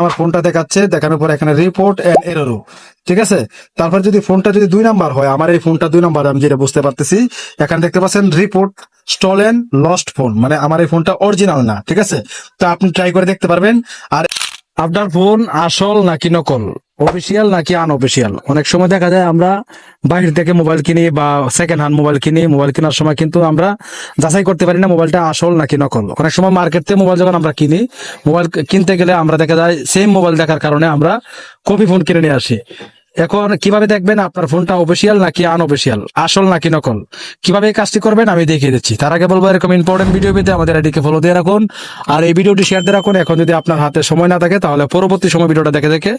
আমার ফোনটা দেখাচ্ছে, দেখানোর পর এখানে রিপোর্ট অ্যান্ড এররও ঠিক আছে? তারপর যদি ফোনটা যদি দুই নাম্বার হয়, আমার এই ফোনটা দুই নাম্বার, আমি যেটা বুঝতে পারতেছি, এখানে দেখতে পাচ্ছেন রিপোর্ট স্টলেন লস্ট ফোন মানে আমার এই ফোনটা অরিজিনাল না, ঠিক আছে? তো আপনি ট্রাই করে দেখতে পারবেন। আর আপনার ফোন আসল নাকি নকল? অফিসিয়াল নাকি আনঅফিসিয়াল অনেক সময় দেখা যায় আমরা বাইরে থেকে মোবাইল কিনি বা সেকেন্ড হ্যান্ড মোবাইল কিনি মোবাইল কেনার সময় কিন্তু আমরা যাচাই করতে পারি না মোবাইলটা আসল নাকি নকল। অনেক সময় মার্কেট থেকে মোবাইল যখন আমরা কিনি মোবাইল কিনতে গেলে আমরা দেখা যায় সেম মোবাইল দেখার কারণে আমরা কপি ফোন কিনে নিয়ে আসি। এখন কীভাবে দেখবেন আপনার ফোনটা অফিসিয়াল নাকি আনঅফিসিয়াল আসল নাকি নকল? কীভাবে এই কাজটি করবেন আমি দেখিয়ে দিচ্ছি। তার আগে বলব এরকম ইম্পর্টেন্ট ভিডিও পেতে আমাদের আইডিকে ফলো দিয়ে রাখুন। আর এই ভিডিওটি শেয়ার দিয়ে রাখুন। এখন যদি আপনার হাতে সময় না থাকে, তাহলে পরবর্তী সময় ভিডিওটা দেখে দেখে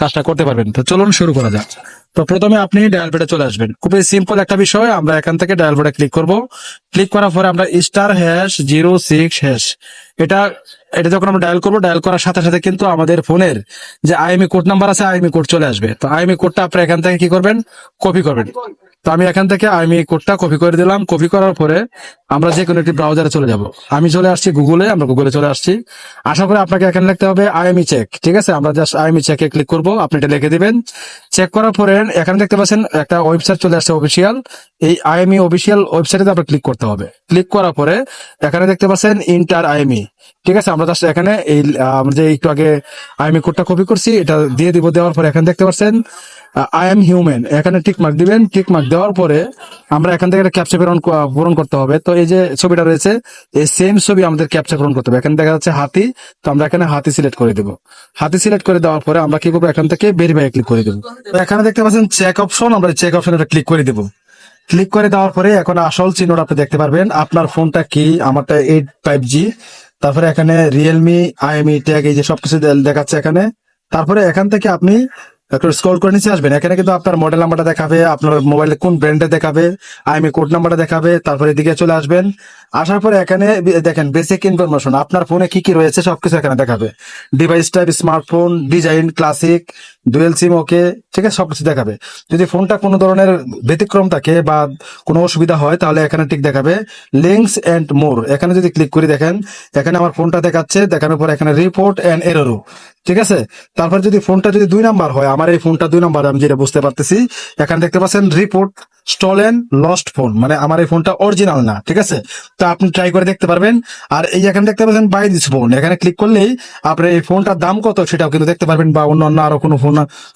কাজটা করতে পারবেন। তো চলুন শুরু করা যাক। তো প্রথমে আপনি ডায়াল পেডে চলে আসবেন। খুবই সিম্পল একটা বিষয়, আমরা এখান থেকে ডায়াল পেডে ক্লিক করব। ক্লিক করার পরে আমরা star hash zero six hash এটা এটা যখন আমরা ডায়াল করব ডায়াল করার সাথে সাথে কিন্তু আমাদের ফোনের যে আইএমই কোড নাম্বার আছে আইএমই কোড চলে আসবে। তো আইএমই কোডটা আপনি এখান থেকে কি করবেন? কপি করবেন। তো আমি এখান থেকে আইএমই কোডটা কপি করে দিলাম। কপি করার পরে আমরা যে কোনো একটি ব্রাউজারে চলে যাব। আমি চলে আসছি গুগলে আমরা গুগলে চলে আসছি। আশা করি আপনাকে এখানে লিখতে হবে আইএমই চেক ঠিক আছে? আমরা জাস্ট আইএমই চেকে ক্লিক করব, আপনি এটা লিখে দিবেন। চেক করার পরে এখানে দেখতে পাচ্ছেন একটা ওয়েবসাইট চলে আসছে অফিসিয়াল এই আইএমই অফিসিয়াল ওয়েবসাইটে আপনার ক্লিক করতে হবে। ক্লিক করার পরে এখানে দেখতে পাচ্ছেন ইন্টার আইএমই ঠিক আছে? আমরা জাস্ট এখানে এই, আমরা যে একটু আগে আইএমই কোডটা কপি করছি, এটা দিয়ে দিব। দেওয়ার পরে এখানে দেখতে পাচ্ছেন আই এম হিউম্যান এখানে টিক মার্ক দিবেন। টিক মার্ক দেওয়ার পরে আমরা এখান থেকে একটা ক্যাপচা পূরণ পূরণ করতে হবে। তো এই যে ছবিটা রয়েছে, এই সেম ছবি আমাদের ক্যাপচা পূরণ করতে হবে। এখানে দেখা যাচ্ছে হাতি। তো আমরা এখানে হাতি সিলেক্ট করে দেবো। হাতি সিলেক্ট করে দেওয়ার পরে আমরা কি করব? এখান থেকে ভেরিফাই ক্লিক করে দেবো। এখানে দেখতে পাচ্ছেন চেক অপশন আমরা চেক অপশন এটা ক্লিক করে দেবো। ক্লিক করে দেওয়ার পরে এখন আসল চিহ্নটা আপনি দেখতে পারবেন। আপনার ফোনটা কি? আমারটা এইট ফাইভ জি তারপরে এখানে রিয়েলমি আইএমই ট্যাগ এই যে সবকিছু দেখাচ্ছে এখানে। তারপরে এখান থেকে আপনি একটু স্কোর করে নিচে আসবেন। এখানে কিন্তু আপনার মডেল নাম্বারটা দেখাবে, আপনার মোবাইলে কোন ব্র্যান্ডে দেখাবে আইএমই কোড নাম্বারটা দেখাবে, তারপরে এদিকে চলে আসবেন। আসার পরে এখানে দেখেন বেসিক ইনফরমেশন আপনার ফোনে কি কি রয়েছে সবকিছু এখানে দেখাবে। Device type smartphone design classic dual sim okay ঠিক আছে সবকিছু দেখাবে। যদি ফোনটা কোনো ধরনের ব্যতিক্রম থাকে বা কোনো অসুবিধা হয়, তাহলে এখানে ঠিক দেখাবে লিঙ্কস অ্যান্ড মোর এখানে যদি ক্লিক করে দেখেন, এখানে আমার ফোনটা দেখাচ্ছে, দেখানোর পর এখানে রিপোর্ট এন্ড এররও ঠিক আছে? তারপর যদি ফোনটা যদি দুই নাম্বার হয়, আমার এই ফোনটা দুই নাম্বার, আমি যেটা বুঝতে পারতেছি, এখানে দেখতে পাচ্ছেন রিপোর্ট স্টলেন লস্ট ফোন মানে আমার এই ফোনটা অরিজিনাল না। ঠিক আছে? তো আপনি ট্রাই করে দেখতে পারবেন। আর এই এখানে দেখতে পাচ্ছেন বাই দিস ফোন এখানে ক্লিক করলেই আপনার এই ফোনটার দাম কত, সেটাও কিন্তু দেখতে পারবেন, বা অন্য অন্য আরও কোনো ফোন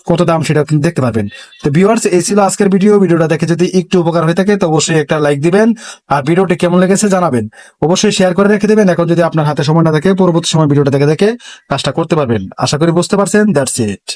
কত দাম সেটাও দেখতে পারবেন। তো ভিউয়ার্স এই ছিল আজকের ভিডিও ভিডিওটা দেখে যদি একটু উপকার হয়ে থাকে, তো অবশ্যই একটা লাইক দিবেন। আর ভিডিওটি কেমন লেগেছে জানাবেন। অবশ্যই শেয়ার করে রেখে দেবেন। এখন যদি আপনার হাতে সময় না থাকে, পরবর্তী সময় ভিডিওটা দেখে দেখে কাজটা করতে পারবেন। আশা করি বুঝতে পারছেন দ্যাটস ইট